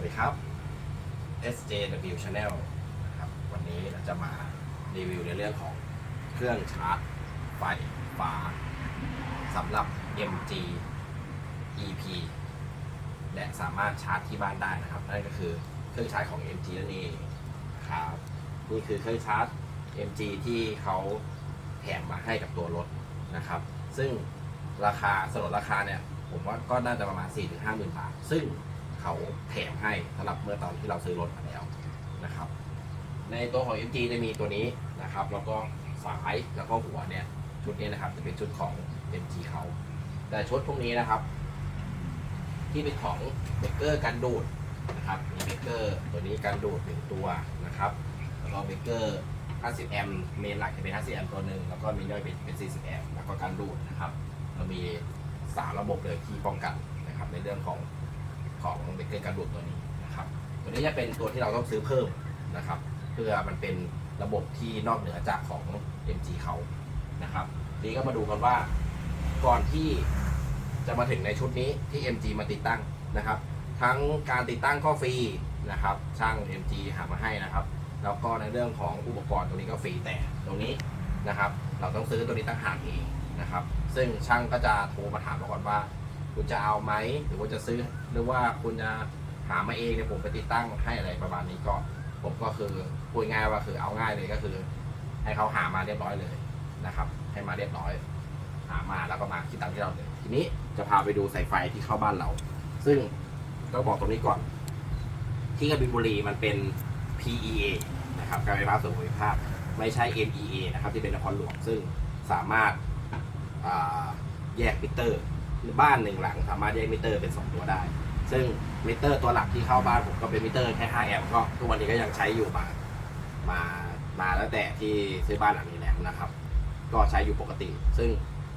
วัสดีครับ SJW Channel นะครับวันนี้เราจะมารีวิวในเรื่องของเครื่องชาร์จไฟฟ้าสำหรับ MG EP และสามารถชาร์จที่บ้านได้นะครับ นั่นก็คือเครื่องชาร์จของ MG นั่นเองครับนี่คือเครื่องชาร์จ MG ที่เขาแถมมาให้กับตัวรถนะครับ ซึ่งราคาสนนราคาเนี่ย ผมว่าก็น่าจะประมาณ 4-5 หมื่นบาท ซึ่ง เขาแถมให้สำหรับเมื่อตอนที่เราซื้อรถมาแล้วนะครับ ในตัวของ MG จะมีตัวนี้นะครับ แล้วก็สายแล้วก็หัวเนี่ยชุดนี้นะครับจะเป็นชุดของ MG เขาแต่ชุดพวกนี้นะครับ ที่เป็นของเบเกอร์กันดูดนะครับมีเบเกอร์ตัวนี้กันดูดหนึ่งตัวนะครับแล้วก็เบเกอร์ 50 แอมป์เมนหลักจะเป็น 50 แอมป์ตัวหนึ่งแล้วก็มีย่อยเป็นเป็น 40 แอมป์แล้วก็การดูดนะครับ เรามีสามระบบเลยที่ป้องกันนะครับในเรื่องของ ของเบเกอร์การดูดตัวนี้นะครับ ตัวนี้จะเป็นตัวที่เราต้องซื้อเพิ่มนะครับ เพื่อมันเป็นระบบที่นอกเหนือจากของ MG เขานะครับทีนี้ก็มาดูกันว่าก่อนที่จะมาถึงในชุดนี้ที่ MG มาติดตั้งนะครับ ทั้งการติดตั้งก็ฟรีนะครับ ช่าง MG หามาให้นะครับ แล้วก็ในเรื่องของอุปกรณ์ตรงนี้ก็ฟรีแต่ตรงนี้นะครับ เราต้องซื้อตัวนี้ตั้งหากเองนะครับ ซึ่งช่างก็จะโทรมาถามเราก่อนว่า คุณจะเอาไหมหรือว่าจะซื้อ หรือว่าคุณจะหามาเองเนี่ยผมไปติดตั้งให้อะไรประมาณนี้ก็ ผมก็คือพูดง่ายว่าคือเอาง่ายเลยก็คือ ให้เขาหามาเรียบร้อยเลยนะครับ ให้มาเรียบร้อย หามาแล้วก็มาคิดตังค์ที่เราเลยทีนี้จะพาไปดูสายไฟที่เข้าบ้านเรา ซึ่งต้องบอกตรงนี้ก่อน ที่กบินบุรีมันเป็น PEA นะครับการไฟฟ้าส่วนภูมิภาคไม่ใช่ NEA นะครับที่เป็นนครหลวงซึ่งสามารถแยกมิเตอร์ บ้านหนึ่งหลัง สามารถแยกมิเตอร์เป็น2ตัวได้ ซึ่งมิเตอร์ตัวหลักที่เข้าบ้านผมก็เป็นมิเตอร์แค่5แอมป์ก็ทุกวันนี้ก็ยังใช้อยู่มามามาตั้งแต่ที่ซื้อบ้านหลังนี้แล้วนะครับ ก็ใช้อยู่ปกติ ซึ่ง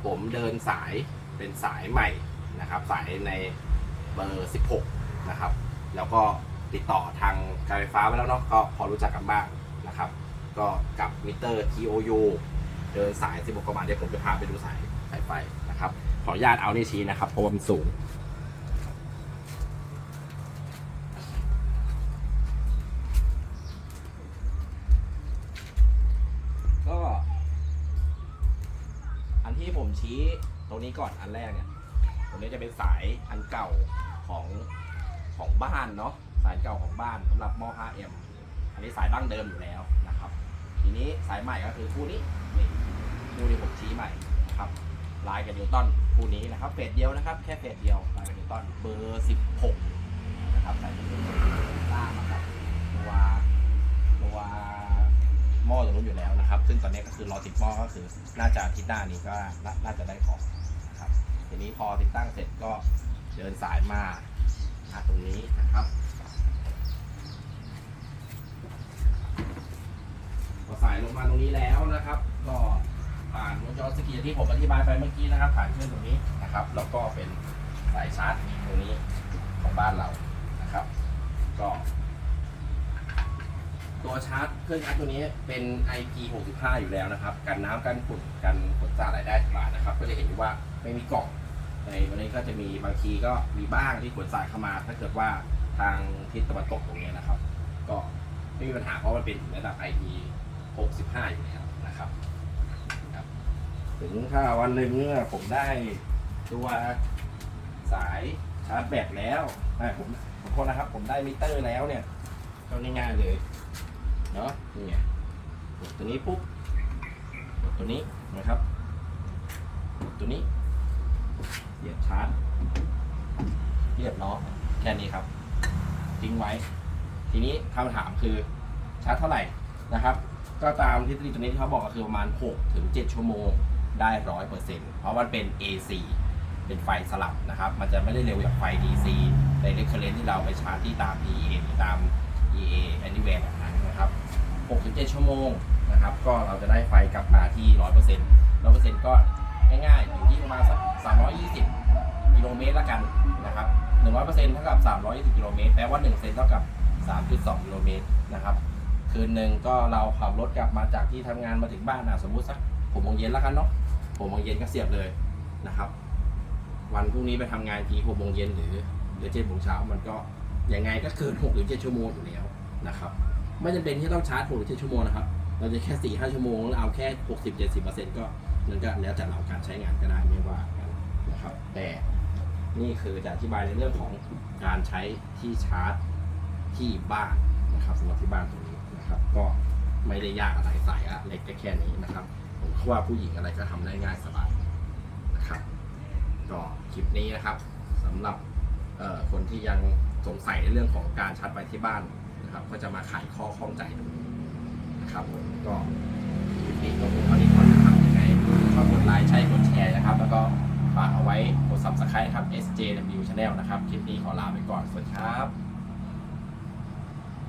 ผมเดินสายเป็นสายใหม่นะครับ สายในเบอร์ 16 นะครับ แล้วก็ติดต่อทางการไฟฟ้าไปแล้วเนาะก็พอรู้จักกันบ้างนะครับ ก็กับมิเตอร์ TOU เดินสาย 16กว่าบาทเดี๋ยวผมจะพาไปดูสาย สายไฟนะครับ ขออนุญาตเอานี่ชี้นะครับ เพราะว่ามันสูง ก็ อันที่ผมชี้ตรงนี้ก่อนอันแรกเนี่ยตรงนี้จะเป็นสายอันเก่าของของบ้านเนาะสายเก่าของบ้านสำหรับหม้อ 5M อันนี้สายดั้งเดิมอยู่แล้วนะครับ ทีนี้สายใหม่ก็คือคู่นี้นี่คู่ที่ผมชี้ใหม่ ลายกับนิวตันคู่นี้นะครับเฟสเดียวนะครับ แค่เฟสเดียวลายกับนิวตันเบอร์ 16 นะครับสายเป็นล่างมากับตัวตัวหม้อตรงนู้นอยู่แล้วนะครับ ซึ่งตอนนี้ก็คือรอติดหม้อก็คือน่าจะทิตย์หน้านี้ก็น่าจะได้ของนะครับทีนี้พอติดตั้งเสร็จก็เดินสายมาตรงนี้นะครับพอสายลงมาตรงนี้แล้วนะครับ ก็านวงจรสกีที่ผมอธิบายไปเมื่อกี้นะครับ ผ่านเครื่องตรงนี้นะครับ แล้วก็เป็นสายชาร์จตรงนี้ของบ้านเรานะครับ ก็ตัวชาร์จเครื่องชาร์จตัวนี้เป็น IP65 อยู่แล้วนะครับ กันน้ำกันฝุ่นกันฝนสาดอะไรได้ทุกบานนะครับ ก็จะเห็นว่าไม่มีกล่องในวันนี้ก็จะมีบางทีก็มีบ้างที่ขนสายเข้ามา ถ้าเกิดว่าทางทิศตะวันตกตรงนี้นะครับ ก็ไม่มีปัญหาเพราะมันเป็นระดับ IP 65 อยู่แล้วนะครับ ถึงถ้าวันหนึ่งเนี่ยผมได้ตัวสายชาร์จแบตแล้วอ่าผมผมโทษนะครับ ผมได้มิเตอร์แล้วเนี่ยก็ง่ายๆเลยเนาะนี่ไงกดตัวนี้ปุ๊บกดตัวนี้นะครับกดตัวนี้เสียบชาร์จเรียบร้อยแค่นี้ครับทิ้งไว้ ทีนี้คำถามคือชาร์จเท่าไหร่นะครับ ก็ตามทฤษฎีตัวนี้ที่เขาบอกก็คือประมาณ 6 ถึง 7 ชั่วโมง ได้ร้อยเปอร์เซ็นต์เพราะมันเป็น AC เป็นไฟสลับนะครับ มันจะไม่ได้เร็วอย่างไฟ DC ในเรคเคอร์เรนที่เราไปชาร์จที่ตาม EA ตาม EA anywhere แบบนั้นนะครับ6-7ชั่วโมงนะครับ ก็เราจะได้ไฟกลับมาที่ 100% 100%ก็ง่ายๆ อยู่ที่ประมาณสัก 320 กิโลเมตรละกันนะครับ 100%เท่ากับ 320 กิโลเมตร แปลว่า 1 เซนเท่ากับ 3.2 กิโลเมตรนะครับ คืนหนึ่งก็เราขับรถกลับมาจากที่ทำงานมาถึงบ้านนะสมมุติสักหกโมงเย็นแล้วกันเนาะ หกโมงเย็นก็เสียบเลยนะครับ วันพรุ่งนี้ไปทำงานทีหกโมงเย็นหรือหรือเจ็ดโมงเช้ามันก็ยังไงก็เกิน6หรือ7ชั่วโมงอยู่แล้วนะครับไม่จำเป็นที่ต้องชาร์จ6หรือ7ชั่วโมงนะครับเราจะแค่4 5ชั่วโมงแล้วเอาแค่60 70เปอร์เซ็นต์ก็นั่นก็แล้วแต่เราการใช้งานก็ได้ไม่ว่ากันนะครับ แต่นี่คือจะอธิบายในเรื่องของการใช้ที่ชาร์จที่บ้านนะครับสำหรับที่บ้านตรงนี้นะครับ ก็ไม่ได้ยากอะไรสายอะเล็กแค่นี้นะครับ ผมว่าผู้หญิงอะไรก็ทำได้ง่ายสบายนะครับ ก็คลิปนี้นะครับสำหรับคนที่ยังสงสัยในเรื่องของการชาร์จไฟที่บ้านนะครับ ก็จะมาไขข้อข้องใจตรงนี้นะครับผมก็คลิปนี้ก็คงเท่านี้ก่อนนะครับยังไงฝากกดไลค์ใช้กดแชร์นะครับ แล้วก็ฝากเอาไว้กด subscribe ครับ SJW Channel นะครับ คลิปนี้ขอลาไปก่อน สวัสดีครับ